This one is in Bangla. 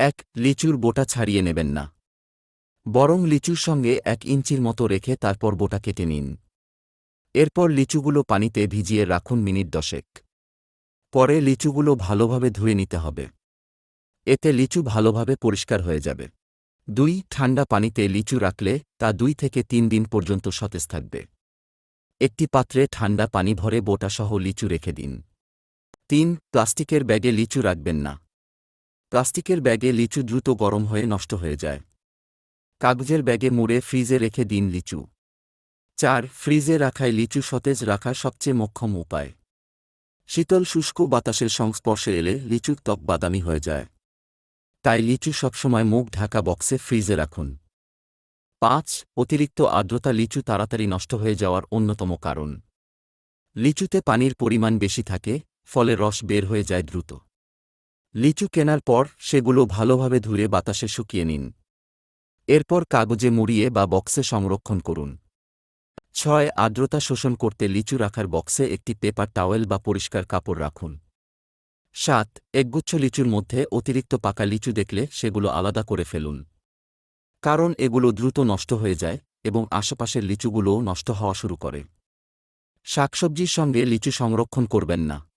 এক লিচুর বোটা ছাড়িয়ে নেবেন না। বরং লিচুর সঙ্গে এক ইঞ্চির মতো রেখে তারপর বোটা কেটে নিন। এরপর লিচুগুলো পানিতে ভিজিয়ে রাখুন মিনিট দশেক। পরে লিচুগুলো ভালোভাবে ধুয়ে নিতে হবে। এতে লিচু ভালোভাবে পরিষ্কার হয়ে যাবে। দুই, ঠান্ডা পানিতে লিচু রাখলে তা দুই থেকে তিন দিন পর্যন্ত সতেজ থাকবে। একটি পাত্রে ঠান্ডা পানি ভরে বোটাসহ লিচু রেখে দিন। তিন, প্লাস্টিকের ব্যাগে লিচু রাখবেন না। প্লাস্টিকের ব্যাগে লিচু দ্রুত গরম হয়ে নষ্ট হয়ে যায়। কাগজের ব্যাগে মুড়ে ফ্রিজে রেখে দিন লিচু। চার, ফ্রিজে রাখায় লিচু সতেজ রাখার সবচেয়ে মোক্ষম উপায়। শীতল শুষ্ক বাতাসের সংস্পর্শে এলে লিচুর ত্বক বাদামি হয়ে যায়। তাই লিচু সবসময় মুখ ঢাকা বক্সে ফ্রিজে রাখুন। পাঁচ, অতিরিক্ত আর্দ্রতা লিচু তাড়াতাড়ি নষ্ট হয়ে যাওয়ার অন্যতম কারণ। লিচুতে পানির পরিমাণ বেশি থাকে, ফলে রস বের হয়ে যায় দ্রুত। লিচু কেনার পর সেগুলো ভালোভাবে ধুয়ে বাতাসে শুকিয়ে নিন। এরপর কাগজে মুড়িয়ে বা বক্সে সংরক্ষণ করুন। ছয়, আর্দ্রতা শোষণ করতে লিচু রাখার বক্সে একটি পেপার টাওয়েল বা পরিষ্কার কাপড় রাখুন। সাত, একগুচ্ছ লিচুর মধ্যে অতিরিক্ত পাকা লিচু দেখলে সেগুলো আলাদা করে ফেলুন। কারণ এগুলো দ্রুত নষ্ট হয়ে যায় এবং আশেপাশের লিচুগুলোও নষ্ট হওয়া শুরু করে। শাকসবজির সঙ্গে লিচু সংরক্ষণ করবেন না।